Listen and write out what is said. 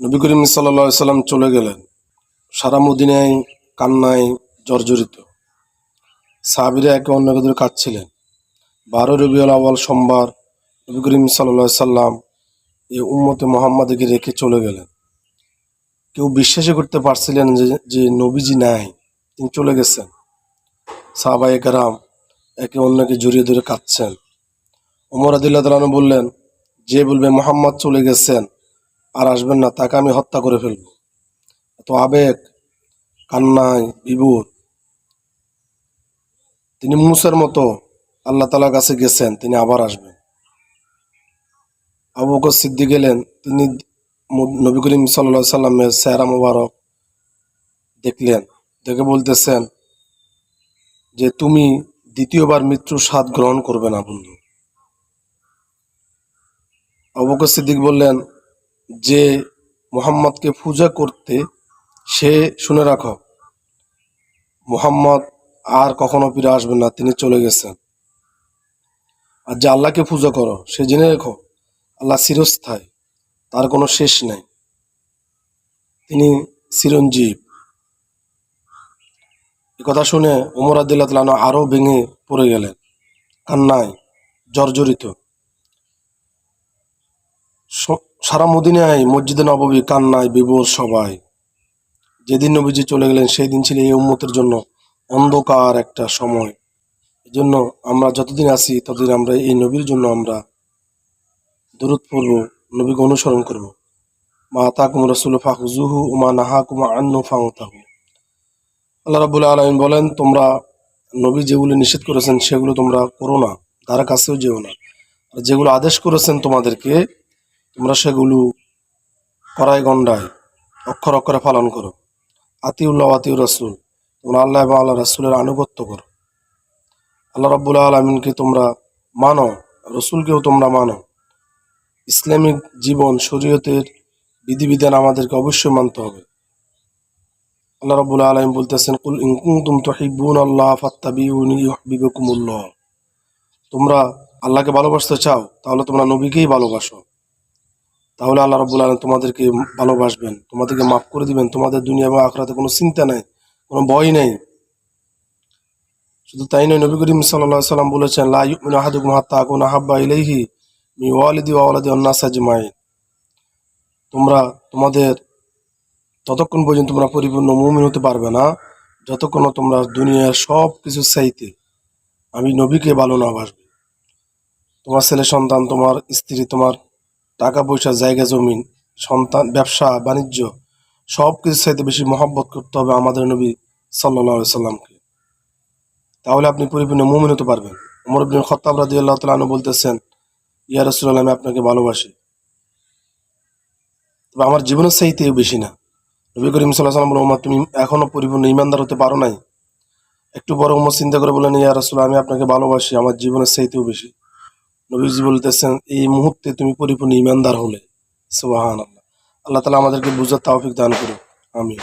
নবী করিম সাল্লা সাল্লাম চলে গেলেন। সারা মদিনায় কান্নায় জর্জরিত। সাহাবিরা একে অন্যকে ধরে কাঁদছিলেন। বারো রবিউল আওয়াল সোমবার নবী করিম সাল্লা সাল্লাম এই উম্মতে মোহাম্মদকে রেখে চলে গেলেন। কেউ বিশ্বাসই করতে পারছিলেন যে যে নবীজি নাই, তিনি চলে গেছেন। সাহাবাই একরাম একে অন্যকে জড়িয়ে ধরে কাঁদছেন। ওমর আদিল্লাহ বললেন, যে বলবে মোহাম্মদ চলে গেছেন আর আসবেন না, তাকে আমি হত্যা করে ফেলব। এত আবেগ, কান্নায় বিভোর। তিনি মুসের মতো আল্লাহ তালার কাছে গেছেন, তিনি আবার আসবেন। আবু বকর সিদ্দিক গেলেন তিনি নবী করিম সাল্লা সাল্লামের সেহরা মুবারক দেখলেন, দেখে বলতেছেন যে, তুমি দ্বিতীয়বার মৃত্যুর স্বাদ গ্রহণ করবে না, বন্ধু। আবু বকর সিদ্দিক বললেন যে মোহাম্মদকে পূজা করতে সে শুনে রাখো। মোহাম্মদ আর কখনো ফিরে আসবেন না, তিনি চলে গেছেন। আর যে আল্লাহকে পূজা করো, সে জেনে রেখো, আল্লাহ চিরস্থায়ী, তার কোনো শেষ নেই। তিনি চিরঞ্জীব। কথা শুনে উমর আদিল্লাহ তালানো আরও ভেঙে পড়ে গেলেন, কান্নায়, জর্জরিত স- সারা মদিনায়, মসজিদে নববী, কান্নায়, বিভোর সবাই যেদিন নবীজি চলে গেলেন, সেই দিন ছিল এই উম্মতের জন্য অন্ধকার একটা সময়। এই জন্য আমরা যতদিন আছি, ততদিন আমরা এই নবীর জন্য আমরা দূরত পড়ব, নবীকে অনুসরণ করব। মা তাকুম রসুল ফাহুজুহু উমা নাহা কুমা আন্ন ফাহতাহু আল্লাহ রাবুল্লাহ আলমিন বলেন, তোমরা নবী যেগুলো নিষেধ করেছেন, সেগুলো তোমরা করো না। তার কাছেও যেও না। আর যেগুলো আদেশ করেছেন তোমাদেরকে তোমরা সেগুলো করাই গন্ডায় অক্ষর অক্ষরে পালন করো। আতিউল্লাহ আতিউর রাসুল। তোমরা আল্লাহ এবং আল্লাহ রাসুলের আনুগত্য করো। আল্লাহ রাবুল্লাহ আলমিনকে তোমরা মানো, রসুলকেও তোমরা মানো। ইসলামিক জীবন শরীয়তের বিধিবিধান আমাদেরকে অবশ্যই মানতে হবে। আল্লাহ রাবুল্লাহ আলম বলতেছেন, কুল ইনকুম তুহিব্বুন আল্লাহ ফাত্তাবিউনি ইউহিব্বুকুমুল্লাহ। তোমরা আল্লাহকে ভালোবাসতে চাও, তাহলে তোমরা নবীকেই ভালোবাসো। তাহলে আল্লাহ রাবুল আলম তোমাদেরকে ভালোবাসবেন, তোমাদেরকে মাফ করে দিবেন, তোমাদের দুনিয়া এবং আখরাতে কোনো চিন্তা নাই, কোনো ভয় নেই। শুধু তাই নয়, নবী করিম সাল্লাহ সাল্লাম বলেছেন, লা ইউমিনু আহাদুকুম হাত্তা আকুনা হাব্বা ইলাইহি মি ওয়ালিদি ওয়া ওয়ালাদি ওয়ান-নাস তোমরা তোমাদের ততক্ষণ পর্যন্ত তোমরা পরিপূর্ণ মুমিন হতে পারবে না, যতক্ষণ তোমরা দুনিয়ার সব কিছু চাইতে আমি নবীকে ভালো না বাসবে তোমার ছেলে সন্তান, তোমার স্ত্রী, তোমার টাকা পয়সা জায়গা জমিন সন্তান, ব্যবসা, বাণিজ্য সব কিছু চাইতে বেশি মহব্বত করতে হবে আমাদের নবী সাল্লাহ সাল্লামকে। তাহলে আপনি পরিপূর্ণ মুমিন হতে পারবেন। উমর ইবনে খত্তাব রাদিয়াল্লাহু তাআলা আনহু বলতেছেন, ইয়া রাসূলুল্লাহ, আমি আপনাকে ভালোবাসি। তবে আমার জীবনের চাইতেও বেশি না। নবী করিম সাল্লাহ সাল্লাম উমর তুমি এখনও পরিপূর্ণ ইমানদার হতে পারো নাই। একটু বড় উমর চিন্তা করে বলেন, ইয়া রাসূল আমি আপনাকে ভালোবাসি, আমার জীবনের চাইতেও বেশি। নবীজি বলতেছেন, এই মুহূর্তে তুমি পরিপূর্ণ ইমানদার হলে। সুবহান আল্লাহ আল্লাহ তালা আমাদেরকে বুঝার তাওফিক দান করুন আমিন।